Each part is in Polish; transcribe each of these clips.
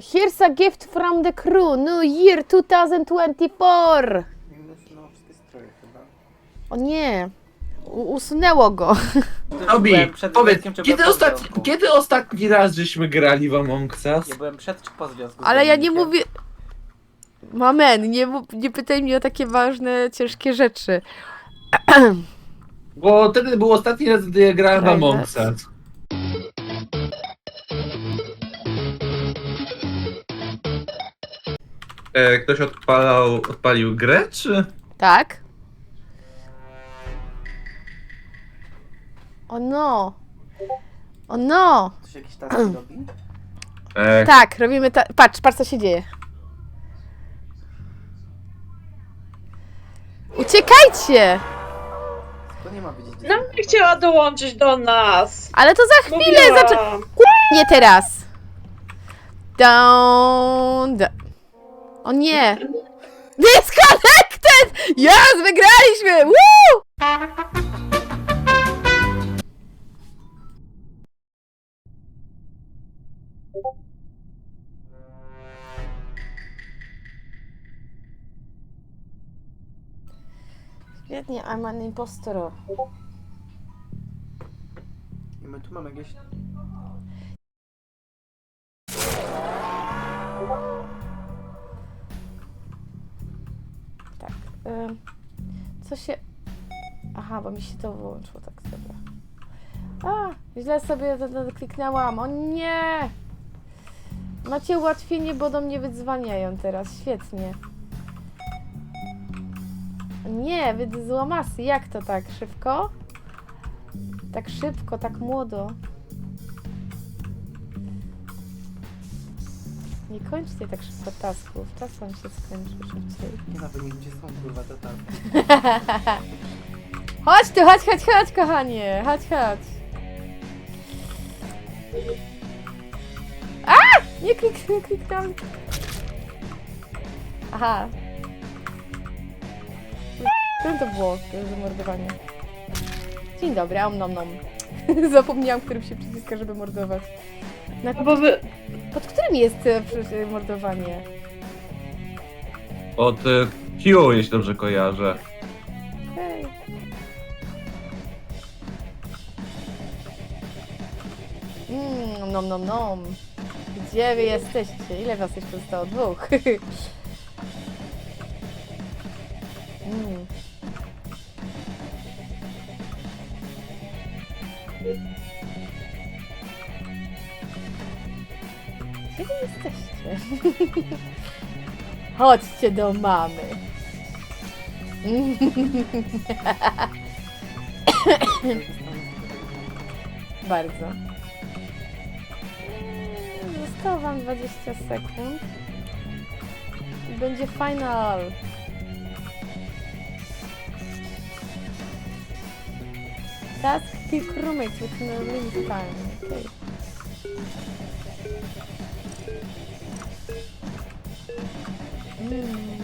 Here's a gift from the crew, New Year 2024! No, wszystkie stroje chyba. O nie, U usunęło go. Obi, byłem przed powiedz, kiedy, ostatni, kiedy ostatni raz żeśmy grali w Among Us? Ja byłem przed czy po związku? z Ale ja nie Dominikiem? mówię... Mamen, nie, mów- nie pytaj mnie o takie ważne, ciężkie rzeczy. Bo wtedy był ostatni raz, gdy ja grałem w. Among Us. E, ktoś odpalał, odpalił grę, czy? Tak? O no! O no! Coś jakiś taski robi? E, Tak, robimy ta... Patrz, patrz co się dzieje. Uciekajcie! To nie ma chciała dołączyć do nas. Ale to za chwilę Mówiłam. zaczę... Nie teraz! Down... da- O nie! Disconnected! Yes, wygraliśmy! Woo! Świetnie, I'm an impostor. I my tu mamy jakieś... co się. Aha, bo mi się to wyłączyło tak sobie. A, źle sobie kliknęłam. O nie! Macie ułatwienie, bo do mnie wydzwaniają teraz. Świetnie. Nie, wy złamasy. Jak to tak? Szybko? Tak szybko, tak młodo. Nie kończcie tak szybko tasków. Czas wam się skończy szybciej. Nie nie gdzie są kurwa te taski. Chodź tu, chodź, chodź, chodź, kochanie. Chodź, chodź. A! Nie klik, nie kliknąłem. Aha. Co to było, to zamordowanie? Dzień dobry, om nom nom. Zapomniałam, którym się przyciska, żeby mordować. Na, No bo wy... pod którym jest e, przy- mordowanie? od e, Q, jeśli dobrze kojarzę. Hej. Mmm, nom nom nom. Gdzie wy jesteście? Ile was jeszcze zostało? Dwóch. mm. Gdzie jesteście? Chodźcie do mamy. Bardzo. Zostało wam 20 sekund. Będzie final. Task kill crewmates with no limit time. Okay. Mm.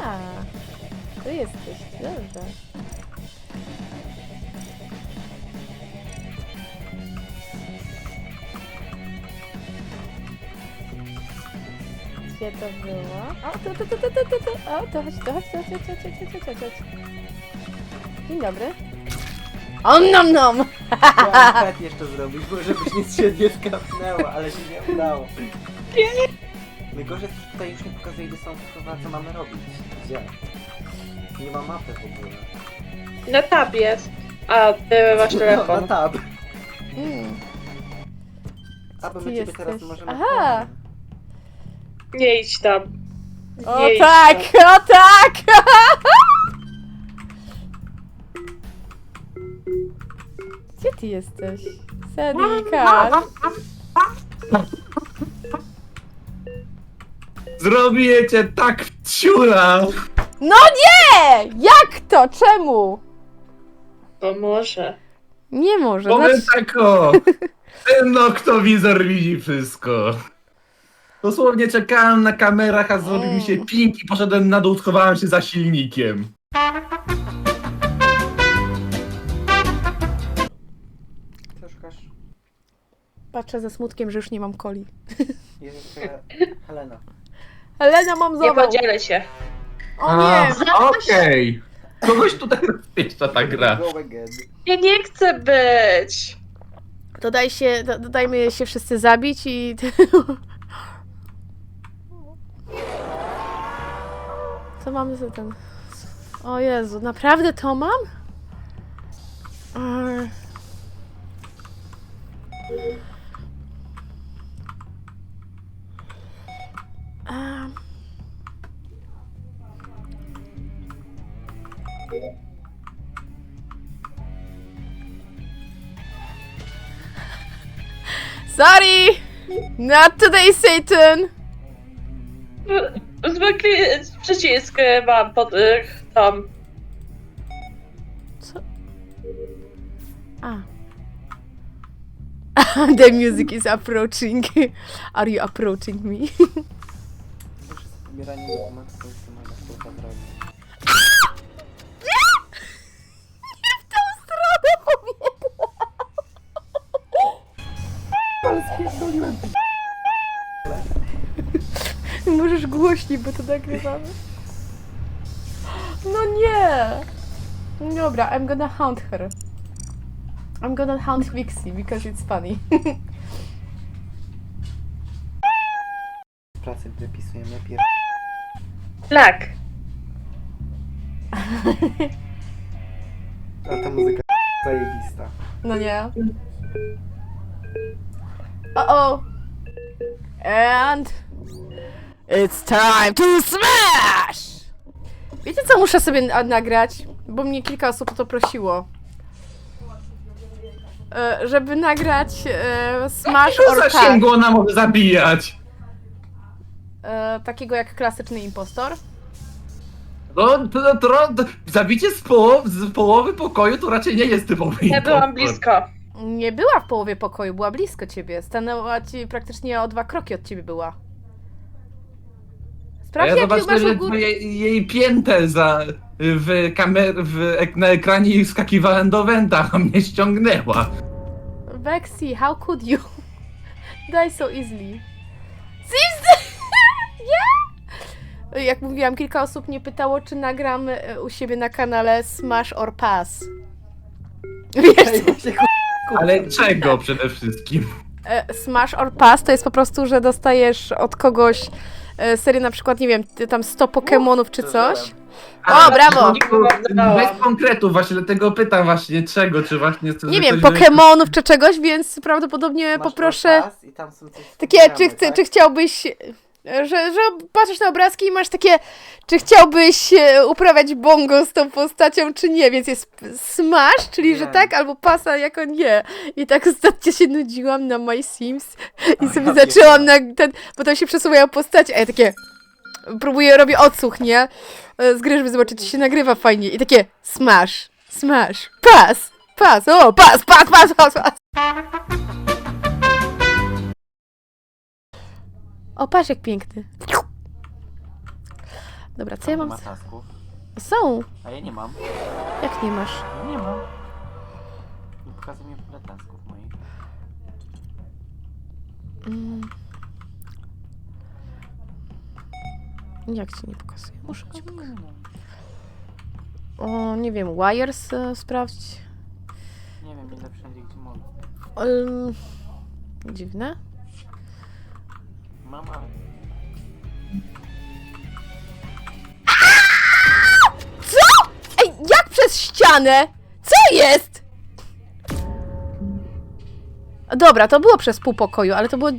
A, tu jesteś, dobrze. Gdzie to było? O, tu, tu, tu, tu, tu, tu, tu. O, to chodź, to chodź, to chodź, chodź, chodź, chodź, chodź, chodź, chodź. Dzień dobry. O, nom, nom! Chciałem pet jeszcze zrobić, bo żebyś nic się nie skapnęło, ale się nie udało. Najgorzej jest, że tutaj już nie pokazuje, gdzie są kurwa, co mamy robić. Gdzie? Nie ma mapy w ogóle. Na tab jest. A, ty masz No, telefon. na tab. Mm. A bo Ty my ciebie teraz jesteś- możemy... Aha. Nie idź tam. O Nie idź tak, tam. o tak! Gdzie ty jesteś? Sadika. Zrobię cię tak w ciula! No nie! Jak to? Czemu? To może. Nie może. Powiem Znaczy... tak o! Ten noktowizor widzi wszystko. Dosłownie czekałem na kamerach, a zrobił mi się ping i poszedłem na dół, schowałem się za silnikiem. Co szukasz? Patrzę ze smutkiem, że już nie mam coli. Jest Helena. Helena, mam Nie zawał. podzielę się. O nie! A, Okej. Kogoś tutaj rozpieszcza ta gra. Go again. Ja nie chcę być. To daj się, do- dodajmy się wszyscy zabić i... Co mamy za ten... O Jezu, naprawdę to mam? Sorry! Not today, Satan! Zwykły przycisk mam pod y, tam. Co? A. The music is approaching. Are you approaching me? Już jest pobieranie dokumentów, to jest moja kurwa zrobić. Możesz głośniej, bo to nagrywamy. No nie! Dobra, I'm gonna hunt her. I'm gonna hunt Vixie because it's funny. W pracy wypisujemy pier... Tak. A ta muzyka zajebista. No nie. Uh-oh. And it's time to smash! Wiecie co muszę sobie na- nagrać? Bo mnie kilka osób o to prosiło. E, żeby nagrać e, Smash Co or za Pass. zasięgu ona może zabijać? E, takiego jak klasyczny impostor. No, to, to, to, zabicie z, połow, z połowy pokoju to raczej nie jest typowy Ja byłam impostor. blisko. Nie była w połowie pokoju, była blisko ciebie. Stanęła ci praktycznie o dwa kroki od ciebie była. A Sprawdź, ja jaki masz zobaczyłem ogólny... jej, jej piętę za, w kamer, w, ek- na ekranie i skakiwałem do wenta, a mnie ściągnęła. Vexi, how could you die so easily? Seems yeah? Jak mówiłam, kilka osób mnie pytało, czy nagram e, u siebie na kanale Smash or Pass. Wiesz, właśnie Ale czego przede wszystkim? e, Smash or Pass to jest po prostu, że dostajesz od kogoś e, serię na przykład, nie wiem, ty tam 100 Pokemonów czy coś. O, brawo! Bez konkretów, właśnie dlatego pytam właśnie czego, czy właśnie... Nie że wiem, ktoś- Pokemonów czy czegoś, więc prawdopodobnie poproszę... I tam są coś Takie, czy, chce, tak? czy chciałbyś, że, że patrzysz na obrazki i masz takie, czy chciałbyś e, uprawiać bongo z tą postacią, czy nie, więc jest smash, czyli że Nie. tak, albo pasa jako nie. I tak ostatnio się nudziłam na My Sims i O, sobie zaczęłam na ten, bo tam się przesuwają postacie, a ja takie, próbuję, robię odsłuch, nie? E, Z gry, żeby zobaczyć, czy się nagrywa fajnie. I takie, smash, smash, pas, pas, o, pas, pas, pas, pas, pas. O, patrz jak piękny. Dobra, co ja mam? ma tasków. Są. A ja nie mam. Jak nie masz? Nie mam. Nie pokazuje mi w ogóle tasków moich. Mm. Jak ci nie pokazuję? Muszę ci pokazać. O, nie wiem, wires e, sprawdź. Nie wiem, ile wszędzie gdzie mogę. Um, dziwne. Mam, ale... Co? Ej, jak przez ścianę? Co jest? Dobra, to było przez pół pokoju, ale to było...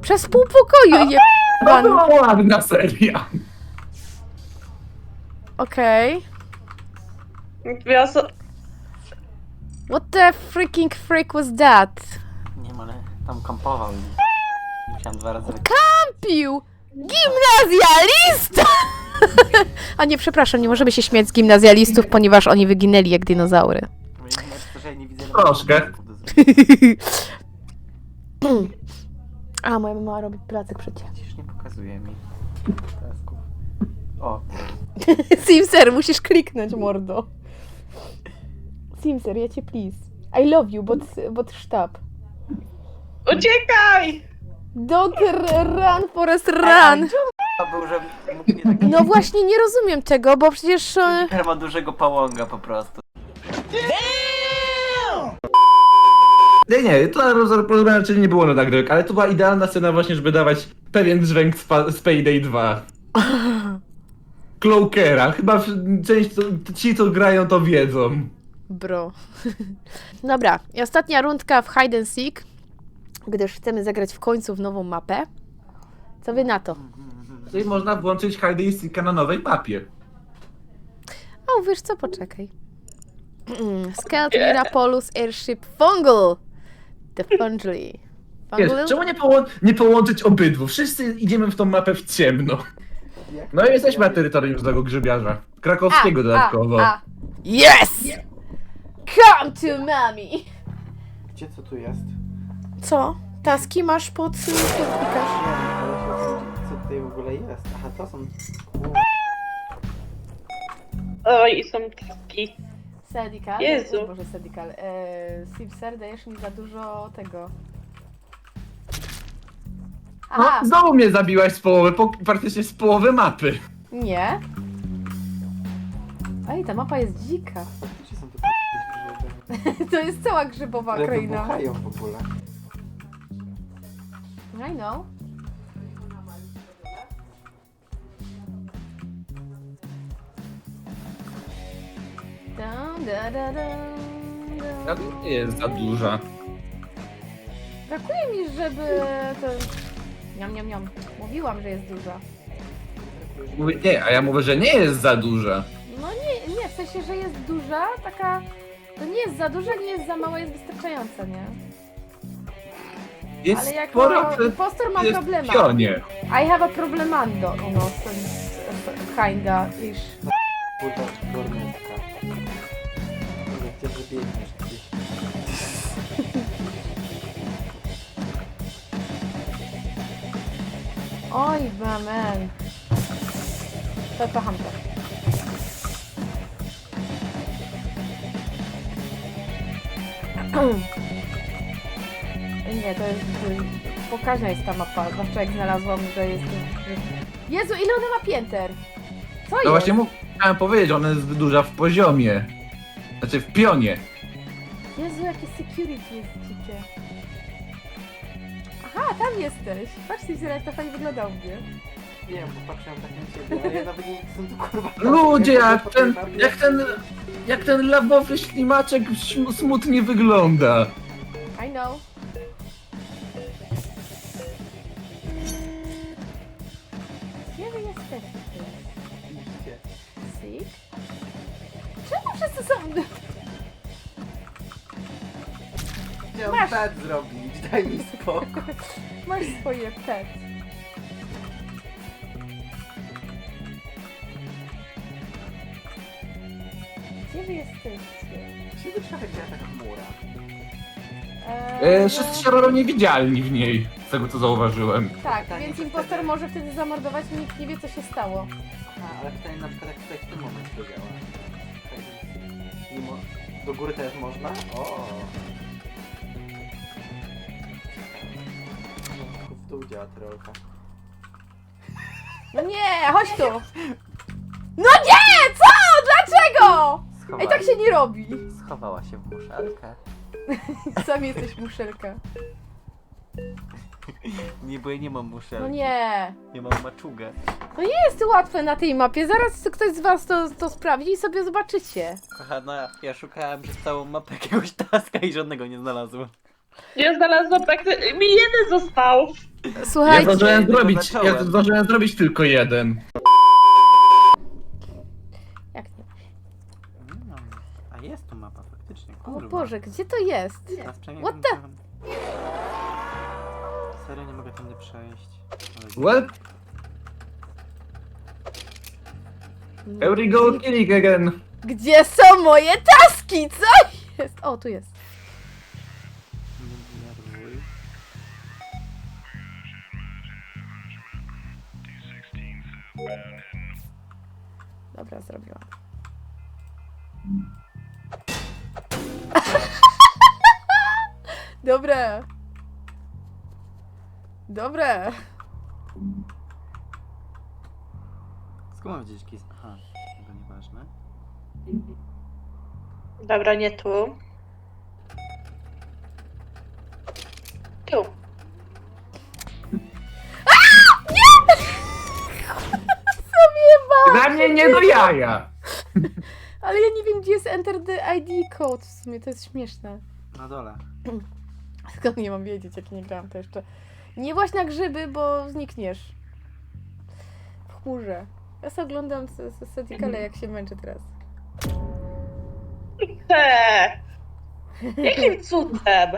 Przez pół pokoju, je... To była ładna seria. Okej. Dwie oso- What the freaking freak was that? Tam kampował i... Musiałem dwa razy... Pił! Gimnazjalista! A nie, przepraszam, nie możemy się śmiać z gimnazjalistów, ponieważ oni wyginęli jak dinozaury. Że ja nie widzę... Troszkę. A, moja mama robi placek przecież. Przecież nie pokazuje mi tasków. O, Simser, musisz kliknąć, mordo. Simser, ja cię please. I love you, but, but sztab. Uciekaj! Don't r- run, Forest run! Był, że mógł mnie tak... No właśnie, nie rozumiem tego, bo przecież... e, ma dużego pałąga po prostu. Nie, nie, to rozumiem, raczej nie było na nagrywek, ale to była idealna scena właśnie, żeby dawać pewien dźwięk z, pa- z Payday 2. Cloakera, chyba w- część, to, ci co grają to wiedzą. Bro. Dobra, i ostatnia rundka w Hide and Seek, gdyż chcemy zagrać w końcu w nową mapę. Co wy na to? Tutaj można włączyć Seeka na nowej mapie. O, wiesz co, poczekaj. Skeleton Mirapolus Airship Fungal. The Fungly. Wiesz, czemu nie, połą- nie połączyć obydwu? Wszyscy idziemy w tą mapę w ciemno. No i jesteśmy na terytorium złego grzybiarza. Krakowskiego dodatkowo. A, a. Yes! Come to mommy! Gdzie co tu jest? Co? Taski masz pod y, co tutaj w ogóle jest. Aha, to są... Oj, i są taski. Sedikal. Jezu. O Boże, Sedikal. E, Sipser, dajesz mi za dużo tego. Aha, No, znowu mnie zabiłaś z połowy, po, praktycznie z połowy mapy. nie. Ej, ta mapa jest dzika. Gdzie są tu grzyby? To jest cała grzybowa Ale kraina. wybuchają w ogóle. I know. Da, da, to nie jest za duża. Brakuje mi, żeby to... Niam, niam, niam. Mówiłam, że jest duża. Mówię, nie, a ja mówię, że nie jest za duża. No nie, nie, w sensie, że jest duża, taka... To nie jest za duża, nie jest za mała, jest wystarczająca, nie? Jest Ale jako w- impostor mam jest problema. pionie. I have a problemando, no, kinda. Kurwa, gornetka. Nie chcę, że biegniesz gdzieś. Oj, mamen. To kocham to. Nie, to jest... Pokaźna jest ta mapa, zwłaszcza jak znalazłam, że jest... Jezu, ile ona ma pięter? Co No jest? właśnie mu- chciałem powiedzieć, ona jest duża w poziomie. Znaczy w pionie. Jezu, jakie security jest dzikie. Aha, tam jesteś. Patrzcie, że jak to fajnie wygląda u mnie. Wiem, bo patrzyłem tak na ciebie, ale ja nawet nie chcę tu kurwa... Ludzie, jak ten, jak ten, jak ten lawowy ślimaczek smutnie wygląda. I know. Pet zrobić, daj mi spokój. Masz swoje pet. Gdzie wy jesteście? Się wytrzymać jak taka chmura. Eee, E, wszyscy się robią niewidzialni w niej, z tego co zauważyłem. Tak, Pytanie, więc czy impostor wtedy- może wtedy zamordować i nikt nie wie co się stało. Aha, ale pytanie na przykład jak tutaj w tym momencie to działa. Mo- Do góry też można? O. w dół działa trochę. No nie, chodź tu! No nie! Co? Dlaczego? Ej, tak się nie robi. Schowała się w muszelkę. Sam jesteś muszelka. Nie, bo ja nie mam muszelki. No nie. Nie mam maczugę. To nie jest łatwe na tej mapie. Zaraz ktoś z was to, to sprawdzi i sobie zobaczycie. Kochana, ja szukałem przez całą mapę jakiegoś taska i żadnego nie znalazłem. Nie znalazłam praktycznie... Mi jeden został. Ja Słuchajcie. zdążyłem zrobić, zacząłem. ja zdążyłem zrobić tylko jeden. Jak nie? No, a jest tu mapa faktycznie, O kurwa. Boże, gdzie to jest? Teraz przynajmniej What wiem, the- co- Serio nie mogę tędy przejść. Ale- Well, here we go killing again. Gdzie są moje taski? Co jest? O, tu jest. Dobra, zrobiłam. Dobre. Dobre. Skąd mam wiedzieć kis? Aha, to nieważne. Dobra, nie. Tu. Mnie nie do jaja. Ale ja nie wiem, gdzie jest Enter the ID code w sumie, to jest śmieszne. Na dole. Skąd nie mam wiedzieć, jak nie grałam to jeszcze. Nie właśnie na grzyby, bo znikniesz. W chmurze. Ja sobie oglądam Sedikale, jak się męczy teraz. Jakim cudem?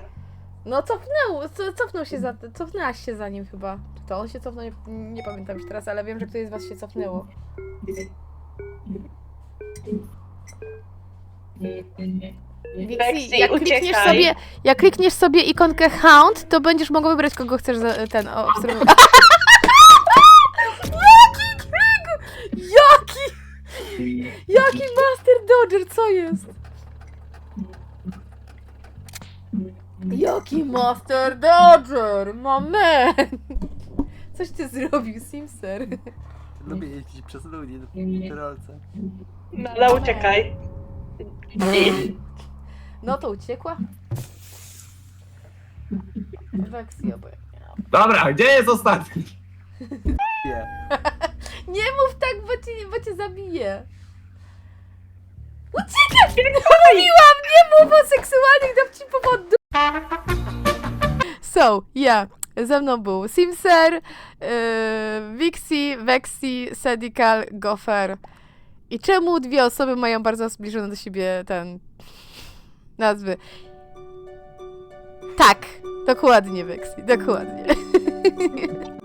No cofnął, co- cofnął się za, cofnęłaś się za nim chyba. Czy to on się cofnął? Nie, nie pamiętam już teraz, ale wiem, że ktoś z was się cofnęło. Wixi, jak klikniesz sobie, jak klikniesz sobie ikonkę Hound, to będziesz mogła wybrać, kogo chcesz za, ten obserwować. Jaki krig! Jaki! Jaki Master Dodger, co jest? Jaki Master Dodger, man! Coś ty zrobił, Simser. Lubię jeździć przez ludzi na rolce. No, ale uciekaj. No to uciekła. Weksji obojętnie. Dobra, gdzie jest ostatni? Nie. Nie mów tak, bo cię, bo cię zabiję. Uciekaj! Mówiłam, nie mów o seksualnych dowcipów od du- So, ja. Ze mną był Simser, yy, Vixi, Vexi, Sedical, Gofer. I czemu dwie osoby mają bardzo zbliżone do siebie ten nazwy? Tak, dokładnie, Vexi, dokładnie.